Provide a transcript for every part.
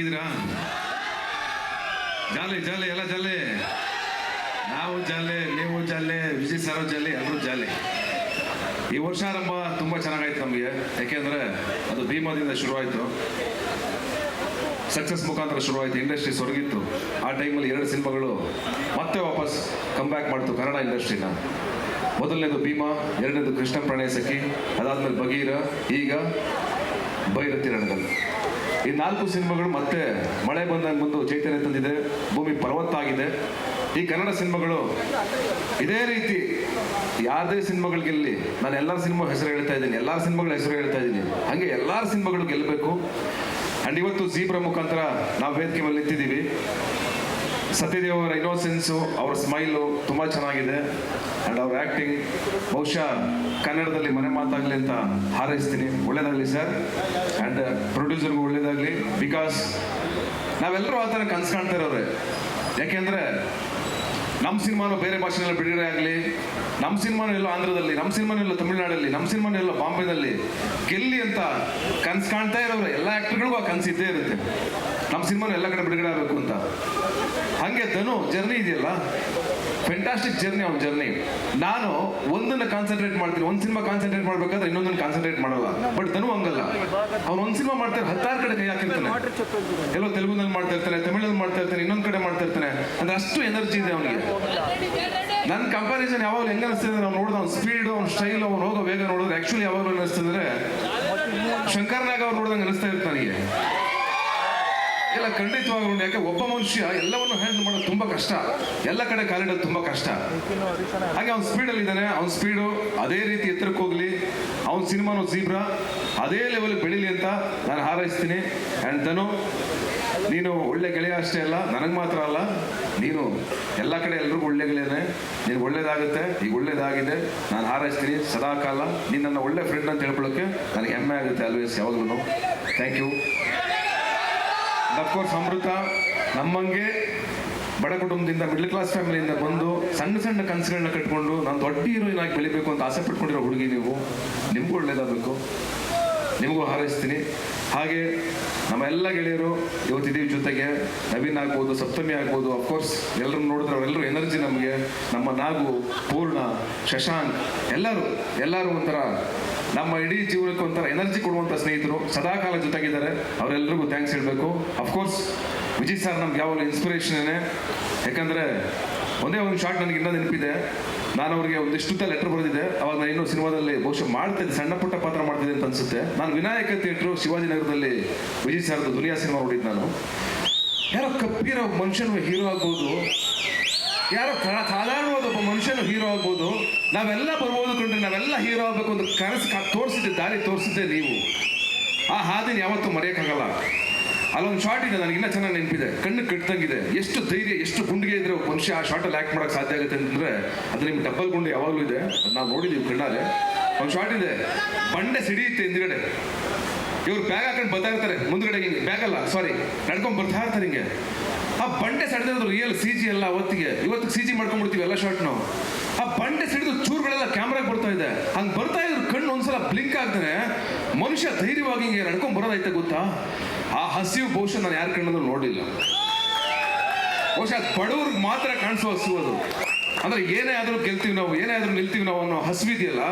ಚೆನ್ನಾಗಿದ್ದೀರಾ? ಜಾಲಿ ಜಾಲಿ, ಎಲ್ಲ ಜಾಲಿ. ನಾವು ಜಾಲೆ, ನೀವು ಜಾಲೆ ವಿಜಯ್ ಸರ್ ಜಾಲಿ ಎಲ್ಲರೂ ಜಾಲಿ. ಈ ವರ್ಷಾರಂಭ ತುಂಬ ಚೆನ್ನಾಗಾಯ್ತು ನಮಗೆ. ಯಾಕೆಂದ್ರೆ ಅದು ಭೀಮಾದಿಂದ ಶುರುವಾಯಿತು. ಸಕ್ಸಸ್ ಮುಖಾಂತರ ಶುರುವಾಯಿತು ಇಂಡಸ್ಟ್ರಿ ಸೊರಗಿತ್ತು ಆ ಟೈಮಲ್ಲಿ ಎರಡು ಸಿನಿಮಾಗಳು ಮತ್ತೆ ವಾಪಸ್ ಕಮ್ ಬ್ಯಾಕ್ ಮಾಡ್ತು ಕನ್ನಡ ಇಂಡಸ್ಟ್ರಿನ ಮೊದಲನೇದು ಭೀಮಾ, ಎರಡನೇದು ಕೃಷ್ಣ ಪ್ರಣಯ ಸಖಿ, ಅದಾದ್ಮೇಲೆ ಬಗೀರ ಈಗ ಬೈರತಿ ರಣಗಲ್ ಈ ನಾಲ್ಕು ಸಿನಿಮಾಗಳು ಮತ್ತೆ ಮಳೆ ಬಂದಾಗ ಬಂದು ಚೈತನ್ಯ ತಂದಿದೆ, ಭೂಮಿ ಫಲವತ್ತಾಗಿದೆ ಈ ಕನ್ನಡ ಸಿನಿಮಾಗಳು ಇದೇ ರೀತಿ ಯಾವುದೇ ಸಿನಿಮಾಗಳು ಗೆಲ್ಲಿ, ನಾನು ಎಲ್ಲ ಸಿನಿಮಾ ಹೆಸರು ಹೇಳ್ತಾ ಇದ್ದೀನಿ ಎಲ್ಲ ಸಿನಿಮಾಗಳ ಹೆಸರು ಹೇಳ್ತಾ ಇದ್ದೀನಿ. ಹಾಗೆ ಎಲ್ಲ ಸಿನಿಮಾಗಳು ಗೆಲ್ಲಬೇಕು. ಅಂಡ್ ಇವತ್ತು ಜೀಬ್ರ ಮುಖಾಂತರ ನಾವು ವೇದಿಕೆ ಮೇಲೆ ನಿಂತಿದ್ದೀವಿ. ಸತ್ಯದೇವ್ ಅವರ ಇನ್ನೋಸೆನ್ಸು ಅವರ ಸ್ಮೈಲು ತುಂಬ ಚೆನ್ನಾಗಿದೆ. ಅಂಡ್ ಅವ್ರ ಆ್ಯಕ್ಟಿಂಗ್ ಬಹುಶಃ ಕನ್ನಡದಲ್ಲಿ ಮನೆ ಮಾತಾಗಲಿ ಅಂತ ಹಾರೈಸ್ತೀನಿ. ಒಳ್ಳೇದಾಗಲಿ ಸರ್ ಆ್ಯಂಡ್ ಪ್ರೊಡ್ಯೂಸರ್ಗೂ ಒಳ್ಳೇದಾಗಲಿ. ಬಿಕಾಸ್ ನಾವೆಲ್ಲರೂ ಆ ಥರ ಕನ್ಸು ಕಾಣ್ತಾ ಇರೋರೆ ಯಾಕೆಂದರೆ ನಮ್ಮ ಸಿನಿಮಾನು ಬೇರೆ ಭಾಷೆನಲ್ಲಿ ಬಿಡುಗಡೆ ಆಗಲಿ ನಮ್ಮ ಸಿನಿಮಾನು ಎಲ್ಲೋ ಆಂಧ್ರದಲ್ಲಿ ನಮ್ಮ ಸಿನಿಮಾನು ಎಲ್ಲೋ ತಮಿಳುನಾಡಲ್ಲಿ ನಮ್ಮ ಸಿನಿಮಾನು ಎಲ್ಲೋ ಬಾಂಬೆನಲ್ಲಿ ಗೆಲ್ಲಿ ಅಂತ ಕನ್ಸು ಕಾಣ್ತಾ ಇರೋರು ಎಲ್ಲ ಆ್ಯಕ್ಟರ್ಗಳಿಗೂ ಆ ಕನಸು ಇರುತ್ತೆ. ನಮ್ಮ ಸಿನಿಮಾನ ಎಲ್ಲ ಕಡೆ ಬಿಡುಗಡೆ ಆಗಬೇಕು ಅಂತ. ಹಾಗೆ ಧನು ಜರ್ನಿ ಇದೆಯಲ್ಲ? ಫೆಂಟಾಸ್ಟಿಕ್ ಜರ್ನಿ ಅವ್ನ ಜರ್ನಿ ನಾನು ಒಂದನ್ನ ಕಾನ್ಸಂಟ್ರೇಟ್ ಮಾಡ್ತೀನಿ. ಒಂದು ಸಿನಿಮಾ ಕಾನ್ಸಂಟ್ರೇಟ್ ಮಾಡ್ಬೇಕಾದ್ರೆ ಇನ್ನೊಂದನ್ನು ಕಾನ್ಸಂಟ್ರೇಟ್ ಮಾಡಲ್ಲ. ಬಟ್ ಧನು ಹಂಗಲ್ಲ. ಅವ್ನು ಒಂದು ಸಿನಿಮಾ ಮಾಡ್ತಾರೆ ಹತ್ತಾರು ಕಡೆ ಕೈ ಹಾಕಿರ್ತಾನೆ. ಎಲ್ಲೋ ತೆಲುಗುನಲ್ಲಿ ಮಾಡ್ತಾ ಇರ್ತಾನೆ, ತಮಿಳಲ್ಲಿ ಮಾಡ್ತಾ ಇರ್ತಾನೆ, ಇನ್ನೊಂದು ಕಡೆ ಮಾಡ್ತಾ ಇರ್ತಾನೆ. ಅಂದ್ರೆ ಅಷ್ಟು ಎನರ್ಜಿ ಇದೆ ಅವನಿಗೆ. ನನ್ನ ಕಂಪಾರಿಸನ್ ಯಾವಾಗ ಹೆಂಗ ಅನಿಸ್ತದೆ ನಾವು ನೋಡಿದ ಅವ್ನ ಸ್ಪೀಡ್ ಅವ್ನ ಸ್ಟೈಲ್ ಅವ್ನು ಹೋಗೋ ವೇಗ ನೋಡಿದ್ರೆ ಆಕ್ಚುಲಿ ಯಾವಾಗ ಅನಿಸ್ತಂದ್ರೆ ಶಂಕರ್ನಾಗ್ ಅವ್ರು ನೋಡಿದಂಗೆ ಅನಿಸ್ತಾ ಇರ್ತಾನೆ ನನಗೆ. ಇಲ್ಲ ಖಂಡಿತವಾಗ್ಲೂ ಯಾಕೆ ಒಬ್ಬ ಮನುಷ್ಯ ಎಲ್ಲವನ್ನು ಹ್ಯಾಂಡಲ್ ಮಾಡೋದು ತುಂಬಾ ಕಷ್ಟ. ಎಲ್ಲ ಕಡೆ ಕಾಲಿಡೋದು ತುಂಬಾ ಕಷ್ಟ. ಹಾಗೆ ಅವ್ನ ಸ್ಪೀಡಲ್ಲಿ ಇದ್ದಾನೆ. ಅವ್ನ ಸ್ಪೀಡು ಅದೇ ರೀತಿ ಎತ್ತರಕ್ಕೆ ಹೋಗ್ಲಿ. ಅವ್ನ ಸಿನಿಮಾನು ಜೀಬ್ರಾ ಅದೇ ಲೆವೆಲ್ ಬೆಳೀಲಿ ಅಂತ ನಾನು ಹಾರೈಸ್ತೀನಿ. ಆ್ಯಂಡ್ ನೀನು ಒಳ್ಳೆ ಗೆಳೆಯ ಅಷ್ಟೇ ಅಲ್ಲ, ನನಗೆ ಮಾತ್ರ ಅಲ್ಲ, ನೀನು ಎಲ್ಲ ಕಡೆ ಎಲ್ರಿಗೂ ಒಳ್ಳೆ ಗೆಳೆಯನೇ. ನೀನು ಒಳ್ಳೇದಾಗುತ್ತೆ, ಈಗ ಒಳ್ಳೇದಾಗಿದೆ. ನಾನು ಹಾರೈಸ್ತೀನಿ. ಸದಾ ಕಾಲ ನೀನು ನನ್ನ ಒಳ್ಳೆ ಫ್ರೆಂಡ್ ಅಂತ ಹೇಳ್ಕೊಳ್ಳೋಕ್ಕೆ ನನಗೆ ಹೆಮ್ಮೆ ಆಗುತ್ತೆ ಆಲ್ವೇಸ್ ಯಾವಾಗಲೂ ಥ್ಯಾಂಕ್ ಯು ಅಫ್ಕೋರ್ಸ್ ಸಮೃದ್ಧ ನಮ್ಮಂಗೆ ಬಡ ಕುಟುಂಬದಿಂದ ಮಿಡ್ಲ್ ಕ್ಲಾಸ್ ಫ್ಯಾಮಿಲಿಯಿಂದ ಬಂದು ಸಣ್ಣ ಸಣ್ಣ ಕನಸುಗಳನ್ನ ಕಟ್ಕೊಂಡು ನಾನು ದೊಡ್ಡ ಹೀರೋಯಿನ್ ಆಗಿ ಬೆಳಿಬೇಕು ಅಂತ ಆಸೆ ಪಟ್ಕೊಂಡಿರೋ ಹುಡುಗಿ ನೀವು. ನಿಮಗೂ ಒಳ್ಳೇದಾಗಬೇಕು. ನಿಮಗೂ ಹಾರೈಸ್ತೀನಿ. ಹಾಗೆ ನಮ್ಮ ಎಲ್ಲ ಗೆಳೆಯರು ಇವತ್ತಿದ್ದೀವಿ ಜೊತೆಗೆ ನವೀನ್ ಆಗ್ಬೋದು, ಸಪ್ತಮಿ ಆಗ್ಬೋದು ಅಫ್ಕೋರ್ಸ್ ಎಲ್ಲರೂ ನೋಡಿದ್ರೆ ಅವರೆಲ್ಲರೂ ಎನರ್ಜಿ ನಮಗೆ, ನಮ್ಮ ನಾಗು, ಪೂರ್ಣ, ಶಶಾಂಕ್, ಎಲ್ಲರೂ ಎಲ್ಲರೂ ಒಂಥರ ನಮ್ಮ ಇಡೀ ಜೀವನಕ್ಕೆ ಒಂಥರ ಎನರ್ಜಿ ಕೊಡುವಂಥ ಸ್ನೇಹಿತರು, ಸದಾಕಾಲ ಜೊತೆಗಿದ್ದಾರೆ. ಅವರೆಲ್ಲರಿಗೂ ಥ್ಯಾಂಕ್ಸ್ ಹೇಳಬೇಕು. ಅಫ್ಕೋರ್ಸ್ ವಿಜಯ್ ಸರ್ ನಮ್ಗೆ ಯಾವಾಗಲೂ ಇನ್ಸ್ಪಿರೇಷನ್ನೇ ಯಾಕಂದರೆ ಒಂದೇ ಒಂದು ಶಾರ್ಟ್ ನನಗೆ ಇನ್ನೂ ನೆನಪಿದೆ. ನಾನು ಅವರಿಗೆ ಒಂದಿಷ್ಟು ಲೆಟರ್ ಬರೆದಿದೆ ಅವಾಗ ನಾನು ಇನ್ನೂ ಸಿನಿಮಾದಲ್ಲಿ ಬಹುಶಃ ಮಾಡ್ತಿದ್ದೆ ಸಣ್ಣ ಪುಟ್ಟ ಪಾತ್ರ ಮಾಡ್ತಿದ್ದೆ ಅಂತ ಅನ್ಸುತ್ತೆ. ನಾನು ವಿನಾಯಕ ಥಿಯೇಟ್ರು ಶಿವಾಜಿನಗರದಲ್ಲಿ ವಿಜಯ್ ಸರ್ದು ದುನಿಯಾ ಸಿನಿಮಾ ನೋಡಿದ್ದು ನಾನು. ಯಾರೋ ಕಪ್ಪಿರೋ ಮನುಷ್ಯನ ಹೀರೋ ಆಗ್ಬೋದು. ಯಾರೋ ಸಾಧಾರಣವಾದ ಒಬ್ಬ ಮನುಷ್ಯನ ಹೀರೋ ಆಗ್ಬೋದು. ನಾವೆಲ್ಲ ಬರ್ಬೋದು ಕಂಡ್ರೆ ನಾವೆಲ್ಲ ಹೀರೋ ಆಗಬೇಕು ಅಂತ ಕನಸು ತೋರಿಸಿದ್ದೆ, ದಾರಿ ತೋರಿಸಿದ್ದೆ ನೀವು. ಆ ಹಾದಿನ ಯಾವತ್ತೂ ಮರೆಯೋಕ್ಕಾಗಲ್ಲ. ಅಲ್ಲೊಂದು ಶಾರ್ಟ್ ಇದೆ ನನಗೆ ಇನ್ನೂ ಚೆನ್ನಾಗಿ ನೆನಪಿದೆ. ಕಣ್ಣು ಕಟ್ಟದಂಗಿದೆ ಎಷ್ಟು ಧೈರ್ಯ, ಎಷ್ಟು ಗುಂಡಿಗೆ ಇದ್ರೆ ಮನುಷ್ಯ ಆ ಶಾರ್ಟಲ್ಲಿ ಆ್ಯಕ್ಟ್ ಮಾಡೋಕ್ಕೆ ಸಾಧ್ಯ ಆಗುತ್ತೆ ಅಂದ್ರೆ ಅದು ನಿಮ್ಗೆ ಡಬ್ಬಲ್ ಗುಂಡು ಯಾವಾಗಲೂ ಇದೆ. ಅದು ನಾವು ನೋಡಿದ್ದೀವಿ ಕಣ್ಣಾರೆ. ಒಂದು ಶಾರ್ಟ್ ಇದೆ. ಬಂಡೆ ಸಿಡಿಯುತ್ತೆ ಹಿಂದ್ಗಡೆ. ಇವ್ರು ಬ್ಯಾಗ್ ಹಾಕೊಂಡು ಬರ್ತಾ ಇರ್ತಾರೆ. ಮುಂದ್ಗಡೆ ಹಿಂಗೆ. ಬ್ಯಾಗ್ ಅಲ್ಲ ಸಾರಿ ನಡ್ಕೊಂಡ್ ಬರ್ತಾ ಇರ್ತಾರೆ ಹಿಂಗೆ. ಆ ಬಂಡೆ ಸೆಳೆದಿರೋದು ರಿಯಲ್ ಸಿ ಜಿ ಎಲ್ಲ ಅವತ್ತಿಗೆ. ಇವತ್ತು ಸಿ ಜಿ ಮಾಡ್ಕೊಂಡ್ಬಿಡ್ತೀವಿ ಎಲ್ಲ ಶಾರ್ಟ್ನು ಆ ಬಂಡೆ ಸಿಡಿದು ಚೂರುಗಳೆಲ್ಲ ಕ್ಯಾಮ್ರಾಗೆ ಬರ್ತಾ ಇದೆ. ಹಂಗೆ ಬರ್ತಾ ಇದ್ರು ಕಣ್ಣು ಒಂದ್ಸಲ ಬ್ಲಿಂಕ್ ಆಗ್ತಾನೆ ಮನುಷ್ಯ ಧೈರ್ಯವಾಗಿ ಹಿಂಗೆ ನಡ್ಕೊಂಡ್ ಬರೋದೈತೆ ಗೊತ್ತಾ? ಆ ಹಸಿವು ಬಹುಶಃ ನಾನು ಯಾರ ಕಣ್ಣಲ್ಲೂ ನೋಡಿಲ್ಲ. ಬಹುಶಃ ಬಡವ್ರಿಗೆ ಮಾತ್ರ ಕಾಣಿಸೋ ಹಸಿವು ಅದು. ಅಂದ್ರೆ ಏನೇ ಆದ್ರೂ ಗೆಲ್ತೀವಿ ನಾವು, ಏನೇ ಆದ್ರೂ ನಿಲ್ತೀವಿ ನಾವು ಅನ್ನೋ ಹಸಿವಿದೆಯಲ್ಲ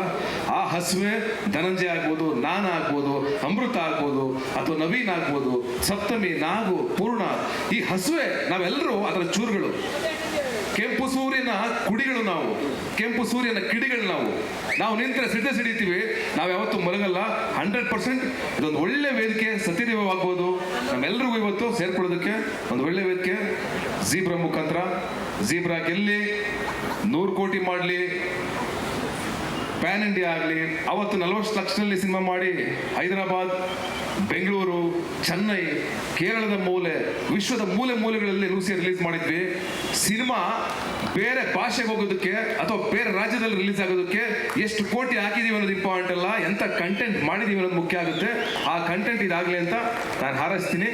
ಆ ಹಸುವೆ ಧನಂಜಯ ಆಗ್ಬೋದು, ನಾನ ಆಗ್ಬೋದು, ಅಮೃತ ಆಗ್ಬೋದು, ಅಥವಾ ನವೀನ್ ಆಗ್ಬೋದು, ಸಪ್ತಮಿ, ನಾಗು, ಪೂರ್ಣ, ಈ ಹಸುವೆ ನಾವೆಲ್ಲರೂ ಅದರ ಚೂರುಗಳು. ಕುಡಿಗಳು ನಾವು, ಕೆಂಪು ಸೂರ್ಯನ ಕಿಡಿಗಳು ನಾವು. ನಾವು ನಿಂತರೆ ಸಿಡ್ಡೆ ಸಿಡಿತೀವಿ. ನಾವು ಯಾವತ್ತೂ ಮಲಗಲ್ಲ. ಹಂಡ್ರೆಡ್ ಪರ್ಸೆಂಟ್ ಇದೊಂದು ಒಳ್ಳೆ ವೇದಿಕೆ, ಸತ್ಯದೇವವಾಗ್ಬೋದು. ನಮ್ಮೆಲ್ಲರಿಗೂ ಇವತ್ತು ಸೇರ್ಕೊಳ್ಳೋದಕ್ಕೆ ಒಂದು ಒಳ್ಳೆ ವೇದಿಕೆ. ಜೀಬ್ರಾ ಮುಖಾಂತರ. ಜೀಬ್ರಾ ಗೆಲ್ಲಿ ನೂರು ಕೋಟಿ ಮಾಡಲಿ. ಪ್ಯಾನ್ ಇಂಡಿಯಾ ಆಗಲಿ, ಅವತ್ತು ನಲವತ್ತು ಲಕ್ಷದಲ್ಲಿ ಸಿನಿಮಾ ಮಾಡಿ ಹೈದರಾಬಾದ್, ಬೆಂಗಳೂರು, ಚೆನ್ನೈ, ಕೇರಳದ ಮೂಲೆ, ವಿಶ್ವದ ಮೂಲೆ ಮೂಲೆಗಳಲ್ಲಿ ಲೂಸಿ ರಿಲೀಸ್ ಮಾಡಿದ್ವಿ. ಸಿನಿಮಾ ಬೇರೆ ಭಾಷೆಗೆ ಹೋಗೋದಕ್ಕೆ ಅಥವಾ ಬೇರೆ ರಾಜ್ಯದಲ್ಲಿ ರಿಲೀಸ್ ಆಗೋದಕ್ಕೆ ಎಷ್ಟು ಕೋಟಿ ಹಾಕಿದೀವಿ ಅನ್ನೋದು ಇಂಪಾರ್ಟೆಂಟ್ ಅಲ್ಲ. ಎಂಥ ಕಂಟೆಂಟ್ ಮಾಡಿದೀವಿ ಅನ್ನೋದು ಮುಖ್ಯ ಆಗುತ್ತೆ. ಆ ಕಂಟೆಂಟ್ ಇದಾಗಲಿ ಅಂತ ನಾನು ಹಾರೈಸ್ತೀನಿ.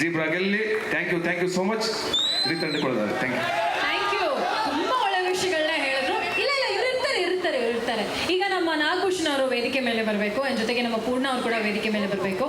Zebra ಗೆಲ್ಲಿ thank you thank you so much ಇದು ತಂದುಕೊಳ್ಳೋದಾಗ ಥ್ಯಾಂಕ್ ಯು ಥ್ಯಾಂಕ್ ಯು ವೇದಿಕೆ ಮೇಲೆ ಬರಬೇಕು. ಜೊತೆಗೆ ನಮ್ಮ ಪೂರ್ಣ ಅವರು ಕೂಡ ವೇದಿಕೆ ಮೇಲೆ ಬರಬೇಕು.